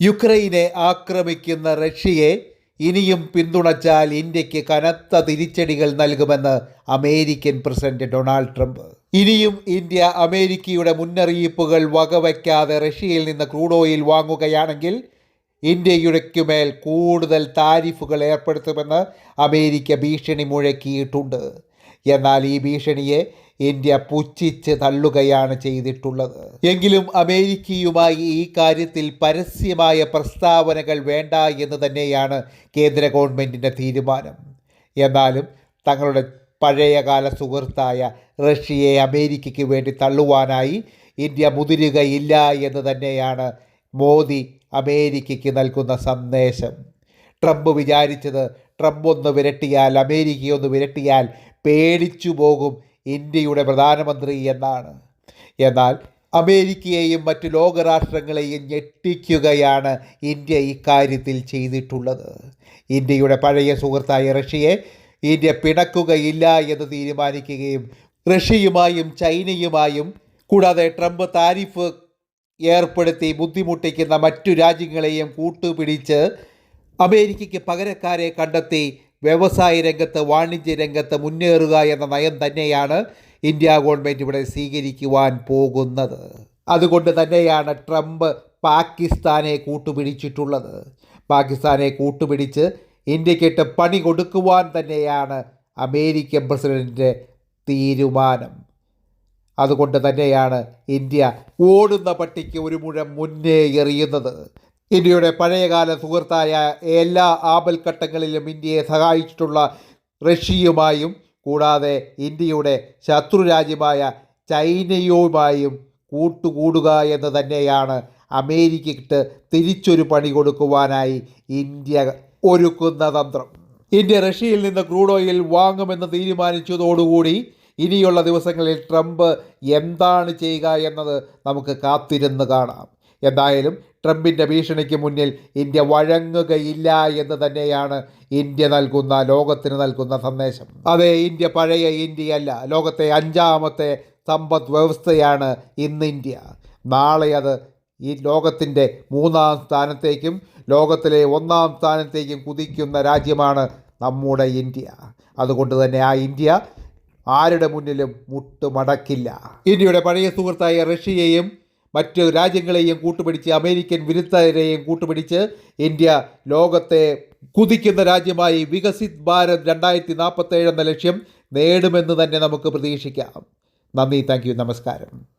യുക്രൈനെ ആക്രമിക്കുന്ന റഷ്യയെ ഇനിയും പിന്തുണച്ചാൽ ഇന്ത്യയ്ക്ക് കനത്ത തിരിച്ചടികൾ നൽകുമെന്ന് അമേരിക്കൻ പ്രസിഡന്റ് ഡൊണാൾഡ് ട്രംപ്. ഇനിയും ഇന്ത്യ അമേരിക്കയുടെ മുന്നറിയിപ്പുകൾ വകവയ്ക്കാതെ റഷ്യയിൽ നിന്ന് ക്രൂഡ് ഓയിൽ വാങ്ങുകയാണെങ്കിൽ ഇന്ത്യയുടെക്കുമേൽ കൂടുതൽ താരിഫുകൾ ഏർപ്പെടുത്തുമെന്ന് അമേരിക്ക ഭീഷണി മുഴക്കിയിട്ടുണ്ട്. എന്നാൽ ഈ ഭീഷണിയെ ഇന്ത്യ പുച്ഛിച്ച് തള്ളുകയാണ് ചെയ്തിട്ടുള്ളത്. എങ്കിലും അമേരിക്കയുമായി ഈ കാര്യത്തിൽ പരസ്യമായ പ്രസ്താവനകൾ വേണ്ട എന്ന് തന്നെയാണ് കേന്ദ്ര ഗവൺമെന്റിന്റെ തീരുമാനം. എന്നാലും തങ്ങളുടെ പഴയകാല സുഹൃത്തായ റഷ്യയെ അമേരിക്കയ്ക്ക് വേണ്ടി തള്ളുവാനായി ഇന്ത്യ മുതിരുകയില്ല എന്ന് തന്നെയാണ് മോദി അമേരിക്കയ്ക്ക് നൽകുന്ന സന്ദേശം. ട്രംപ് വിചാരിച്ചത് ട്രംപ് ഒന്ന് വിരട്ടിയാൽ അമേരിക്കയൊന്ന് വിരട്ടിയാൽ പേടിച്ചു പോകും ഇന്ത്യയുടെ പ്രധാനമന്ത്രി എന്നാണ്. എന്നാൽ അമേരിക്കയെയും മറ്റു ലോകരാഷ്ട്രങ്ങളെയും ഞെട്ടിക്കുകയാണ് ഇന്ത്യ ഇക്കാര്യത്തിൽ ചെയ്തിട്ടുള്ളത്. ഇന്ത്യയുടെ പഴയ സുഹൃത്തായ റഷ്യയെ ഇന്ത്യ പിണക്കുകയില്ല എന്ന് തീരുമാനിക്കുകയും റഷ്യയുമായും ചൈനയുമായും കൂടാതെ ട്രംപ് താരിഫ് ഏർപ്പെടുത്തി ബുദ്ധിമുട്ടിക്കുന്ന മറ്റു രാജ്യങ്ങളെയും കൂട്ടുപിടിച്ച് അമേരിക്കയ്ക്ക് പകരക്കാരെ കണ്ടെത്തി വ്യവസായ രംഗത്ത് വാണിജ്യ രംഗത്ത് മുന്നേറുക എന്ന നയം തന്നെയാണ് ഇന്ത്യ ഗവൺമെന്റ് ഇവിടെ സ്വീകരിക്കുവാൻ പോകുന്നത്. അതുകൊണ്ട് തന്നെയാണ് ട്രംപ് പാകിസ്ഥാനെ കൂട്ടുപിടിച്ചിട്ടുള്ളത്. പാകിസ്ഥാനെ കൂട്ടുപിടിച്ച് ഇന്ത്യക്കിട്ട് പണി കൊടുക്കുവാൻ തന്നെയാണ് അമേരിക്കൻ പ്രസിഡന്റിന്റെ തീരുമാനം. അതുകൊണ്ട് തന്നെയാണ് ഇന്ത്യ ഓടുന്ന പട്ടിക്ക് ഒരു മുഴം മുന്നേ എറിയുന്നത്. ഇന്ത്യയുടെ പഴയകാല സുഹൃത്തായ എല്ലാ ആപൽഘട്ടങ്ങളിലും ഇന്ത്യയെ സഹായിച്ചിട്ടുള്ള റഷ്യയുമായും കൂടാതെ ഇന്ത്യയുടെ ശത്രുരാജ്യമായ ചൈനയുമായും കൂട്ടുകൂടുക എന്ന് തന്നെയാണ് അമേരിക്കയ്ക്ക് തിരിച്ചൊരു പണി കൊടുക്കുവാനായി ഇന്ത്യ ഒരുക്കുന്ന തന്ത്രം. ഇന്ത്യ റഷ്യയിൽ നിന്ന് ക്രൂഡ് ഓയിൽ വാങ്ങുമെന്ന് തീരുമാനിച്ചതോടുകൂടി ഇനിയുള്ള ദിവസങ്ങളിൽ ട്രംപ് എന്താണ് ചെയ്യുക എന്നത് നമുക്ക് കാത്തിരുന്ന് കാണാം. എന്തായാലും ട്രംപിന്റെ ഭീഷണിക്ക് മുന്നിൽ ഇന്ത്യ വഴങ്ങുകയില്ല എന്ന് തന്നെയാണ് ഇന്ത്യ നൽകുന്ന ലോകത്തിന് നൽകുന്ന സന്ദേശം. അതെ ഇന്ത്യ പഴയ ഇന്ത്യയല്ല. ലോകത്തെ അഞ്ചാമത്തെ സമ്പദ് വ്യവസ്ഥയാണ് ഇന്ന് ഇന്ത്യ. നാളെ അത് ഈ ലോകത്തിന്റെ മൂന്നാം സ്ഥാനത്തേക്കും ലോകത്തിലെ ഒന്നാം സ്ഥാനത്തേക്കും കുതിക്കുന്ന രാജ്യമാണ് നമ്മുടെ ഇന്ത്യ. അതുകൊണ്ട് തന്നെ ആ ഇന്ത്യ ആരുടെ മുന്നിലും മുട്ടുമടക്കില്ല. ഇന്ത്യയുടെ പഴയ സുഹൃത്തായ റഷ്യയെയും മറ്റ് രാജ്യങ്ങളെയും കൂട്ടുപിടിച്ച് അമേരിക്കൻ വിരുദ്ധരെയും കൂട്ടുപിടിച്ച് ഇന്ത്യ ലോകത്തെ കുതിക്കുന്ന രാജ്യമായി വികസിത് ഭാരത് രണ്ടായിരത്തി നാൽപ്പത്തേഴ് എന്ന ലക്ഷ്യം നേടുമെന്ന് തന്നെ നമുക്ക് പ്രതീക്ഷിക്കാം. നന്ദി താങ്ക് നമസ്കാരം.